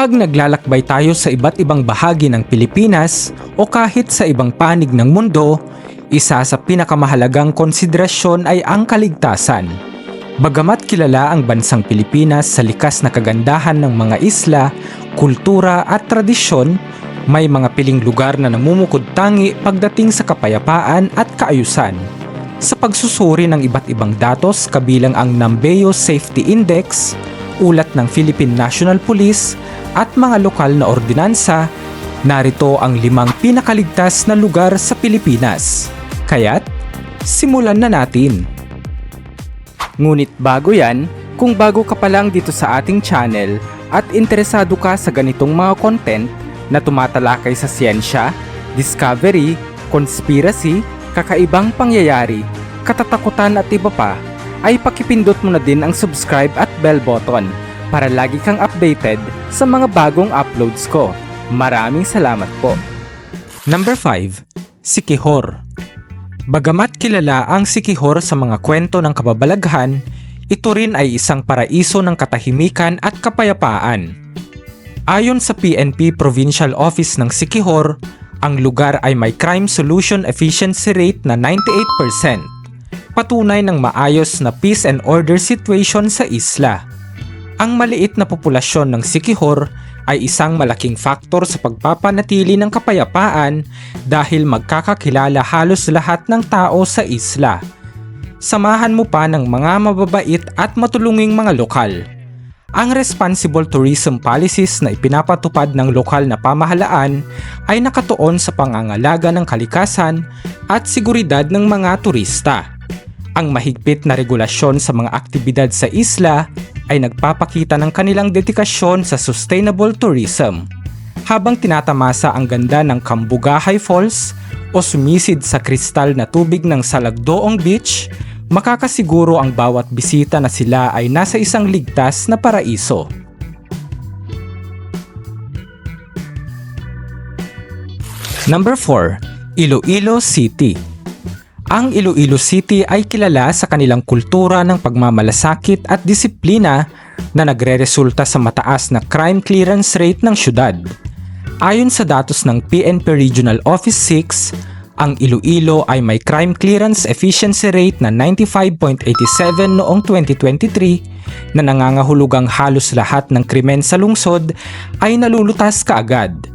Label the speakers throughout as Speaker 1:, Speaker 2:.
Speaker 1: Kapag naglalakbay tayo sa iba't ibang bahagi ng Pilipinas o kahit sa ibang panig ng mundo, isa sa pinakamahalagang konsiderasyon ay ang kaligtasan. Bagamat kilala ang bansang Pilipinas sa likas na kagandahan ng mga isla, kultura at tradisyon, may mga piling lugar na namumukod tangi pagdating sa kapayapaan at kaayusan. Sa pagsusuri ng iba't ibang datos kabilang ang Nambeo Safety Index, ulat ng Philippine National Police at mga lokal na ordinansa, narito ang limang pinakaligtas na lugar sa Pilipinas. Kaya't, simulan na natin. Ngunit bago yan, kung bago ka pa lang dito sa ating channel at interesado ka sa ganitong mga content na tumatalakay sa siyensya, discovery, conspiracy, kakaibang pangyayari, katatakutan at iba pa, ay pakipindot mo na din ang subscribe at bell button para lagi kang updated sa mga bagong uploads ko. Maraming salamat po. Number 5. Sikihor Bagamat kilala ang Sikihor sa mga kwento ng kababalaghan, ito rin ay isang paraiso ng katahimikan at kapayapaan. Ayon sa PNP Provincial Office ng Sikihor, ang lugar ay may crime solution efficiency rate na 98%. Patunay ng maayos na peace and order situation sa isla. Ang maliit na populasyon ng Sikihor ay isang malaking faktor sa pagpapanatili ng kapayapaan dahil magkakakilala halos lahat ng tao sa isla. Samahan mo pa ng mga mababait at matulunging mga lokal. Ang responsible tourism policies na ipinapatupad ng lokal na pamahalaan ay nakatuon sa pangangalaga ng kalikasan at seguridad ng mga turista. Ang mahigpit na regulasyon sa mga aktibidad sa isla ay nagpapakita ng kanilang dedikasyon sa sustainable tourism. Habang tinatamasa ang ganda ng Kambugahay Falls o sumisid sa kristal na tubig ng Salagdoong Beach, makakasiguro ang bawat bisita na sila ay nasa isang ligtas na paraiso. Number 4. Iloilo City Ang Iloilo City ay kilala sa kanilang kultura ng pagmamalasakit at disiplina na nagre-resulta sa mataas na crime clearance rate ng syudad. Ayon sa datos ng PNP Regional Office 6, ang Iloilo ay may crime clearance efficiency rate na 95.87 noong 2023 na nangangahulugang halos lahat ng krimen sa lungsod ay nalulutas kaagad.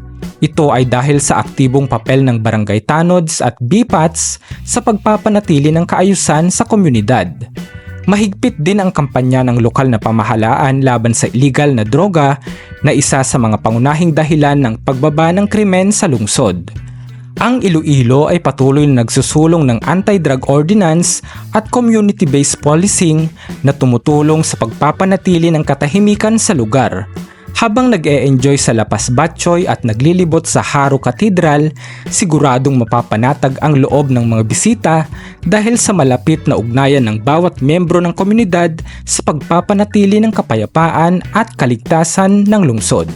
Speaker 1: Ito ay dahil sa aktibong papel ng barangay tanods at BPATs sa pagpapanatili ng kaayusan sa komunidad. Mahigpit din ang kampanya ng lokal na pamahalaan laban sa illegal na droga na isa sa mga pangunahing dahilan ng pagbaba ng krimen sa lungsod. Ang Iloilo ay patuloy na nagsusulong ng anti-drug ordinance at community-based policing na tumutulong sa pagpapanatili ng katahimikan sa lugar. Habang nag-e-enjoy sa Lapas Batchoy at naglilibot sa Haro Cathedral, siguradong mapapanatag ang loob ng mga bisita dahil sa malapit na ugnayan ng bawat miyembro ng komunidad sa pagpapanatili ng kapayapaan at kaligtasan ng lungsod.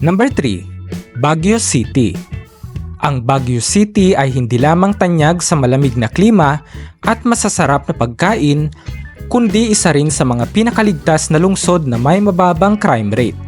Speaker 1: Number 3. Baguio City Ang Baguio City ay hindi lamang tanyag sa malamig na klima at masasarap na pagkain, kundi isa rin sa mga pinakaligtas na lungsod na may mababang crime rate.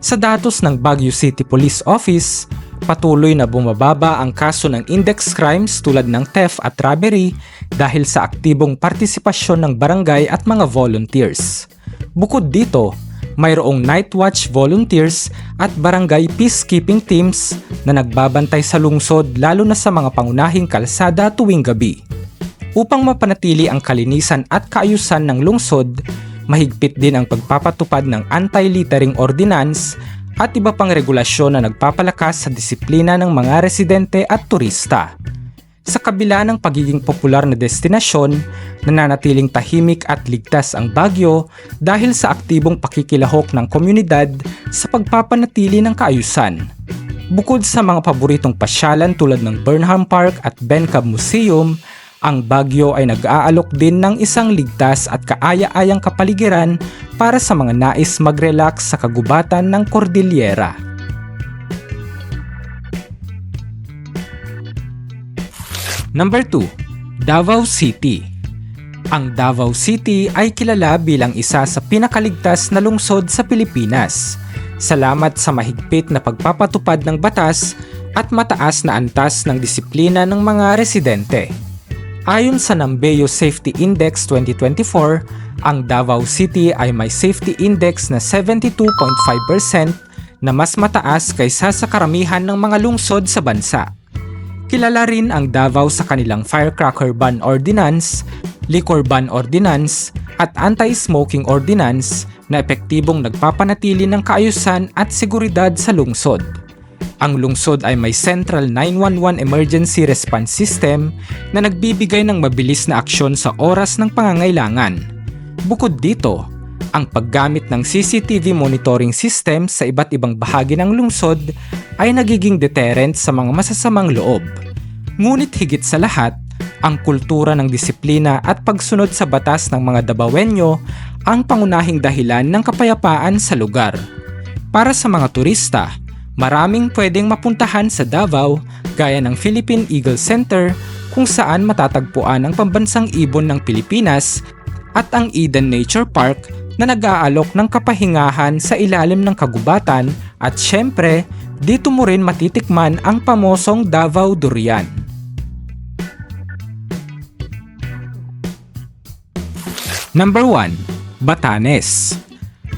Speaker 1: Sa datos ng Baguio City Police Office, patuloy na bumababa ang kaso ng index crimes tulad ng theft at robbery dahil sa aktibong partisipasyon ng barangay at mga volunteers. Bukod dito, mayroong night watch volunteers at barangay peacekeeping teams na nagbabantay sa lungsod lalo na sa mga pangunahing kalsada tuwing gabi. Upang mapanatili ang kalinisan at kaayusan ng lungsod, mahigpit din ang pagpapatupad ng anti-littering ordinance at iba pang regulasyon na nagpapalakas sa disiplina ng mga residente at turista. Sa kabila ng pagiging popular na destinasyon, nananatiling tahimik at ligtas ang Baguio dahil sa aktibong pakikilahok ng komunidad sa pagpapanatili ng kaayusan. Bukod sa mga paboritong pasyalan tulad ng Burnham Park at Bencab Museum, ang Baguio ay nag-aalok din ng isang ligtas at kaaya-ayang kapaligiran para sa mga nais mag-relax sa kagubatan ng Cordillera. Number 2, Davao City. Ang Davao City ay kilala bilang isa sa pinakaligtas na lungsod sa Pilipinas. Salamat sa mahigpit na pagpapatupad ng batas at mataas na antas ng disiplina ng mga residente. Ayon sa Nambeo Safety Index 2024, ang Davao City ay may safety index na 72.5% na mas mataas kaysa sa karamihan ng mga lungsod sa bansa. Kilala rin ang Davao sa kanilang Firecracker Ban Ordinance, Liquor Ban Ordinance, at Anti-Smoking Ordinance na epektibong nagpapanatili ng kaayusan at seguridad sa lungsod. Ang lungsod ay may Central 911 Emergency Response System na nagbibigay ng mabilis na aksyon sa oras ng pangangailangan. Bukod dito, ang paggamit ng CCTV monitoring system sa iba't ibang bahagi ng lungsod ay nagiging deterrent sa mga masasamang loob. Ngunit higit sa lahat, ang kultura ng disiplina at pagsunod sa batas ng mga Dabawenyo ang pangunahing dahilan ng kapayapaan sa lugar. Para sa mga turista, maraming pwedeng mapuntahan sa Davao gaya ng Philippine Eagle Center kung saan matatagpuan ang pambansang ibon ng Pilipinas at ang Eden Nature Park na nag-aalok ng kapahingahan sa ilalim ng kagubatan at syempre, dito mo rin matitikman ang pamosong Davao Durian. Number 1. Batanes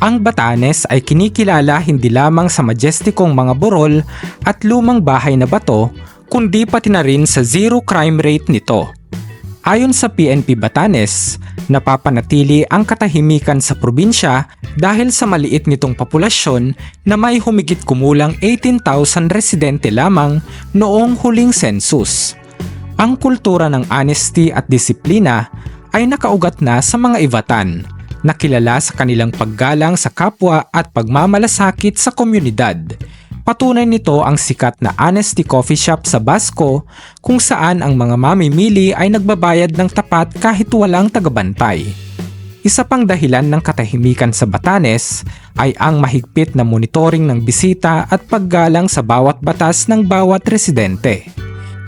Speaker 1: Ang Batanes ay kinikilala hindi lamang sa majestikong mga burol at lumang bahay na bato, kundi pati na rin sa zero crime rate nito. Ayon sa PNP Batanes, napapanatili ang katahimikan sa probinsya dahil sa maliit nitong populasyon na may humigit kumulang 18,000 residente lamang noong huling census. Ang kultura ng honesty at disiplina ay nakaugat na sa mga Ivatan, na kilala sa kanilang paggalang sa kapwa at pagmamalasakit sa komunidad. Patunay nito ang sikat na Honesty Coffee Shop sa Basco kung saan ang mga mamimili ay nagbabayad ng tapat kahit walang tagabantay. Isa pang dahilan ng katahimikan sa Batanes ay ang mahigpit na monitoring ng bisita at paggalang sa bawat batas ng bawat residente.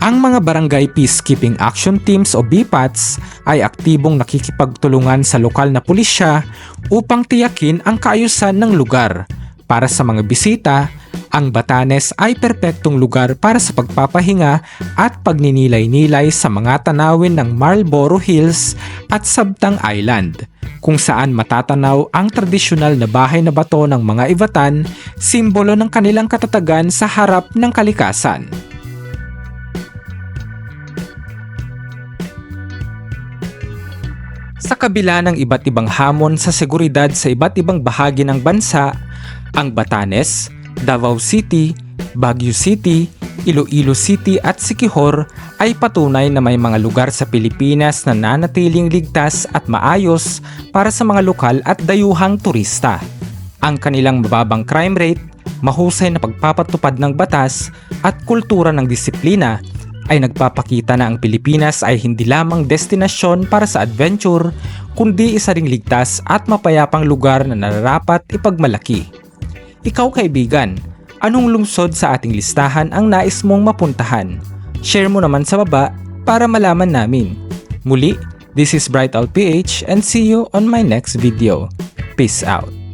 Speaker 1: Ang mga Barangay Peacekeeping Action Teams o BPATs ay aktibong nakikipagtulungan sa lokal na pulisya upang tiyakin ang kaayusan ng lugar. Para sa mga bisita, ang Batanes ay perpektong lugar para sa pagpapahinga at pagninilay-nilay sa mga tanawin ng Marlborough Hills at Sabtang Island, kung saan matatanaw ang tradisyonal na bahay na bato ng mga Ivatan, simbolo ng kanilang katatagan sa harap ng kalikasan. Sa kabila ng iba't ibang hamon sa seguridad sa iba't ibang bahagi ng bansa, ang Batanes, Davao City, Baguio City, Iloilo City at Siquijor ay patunay na may mga lugar sa Pilipinas na nanatiling ligtas at maayos para sa mga lokal at dayuhang turista. Ang kanilang mababang crime rate, mahusay na pagpapatupad ng batas at kultura ng disiplina ay nagpapakita na ang Pilipinas ay hindi lamang destinasyon para sa adventure, kundi isa ring ligtas at mapayapang lugar na nararapat ipagmalaki. Ikaw kaibigan, anong lungsod sa ating listahan ang nais mong mapuntahan? Share mo naman sa baba para malaman namin. Muli, this is Bright PH and see you on my next video. Peace out.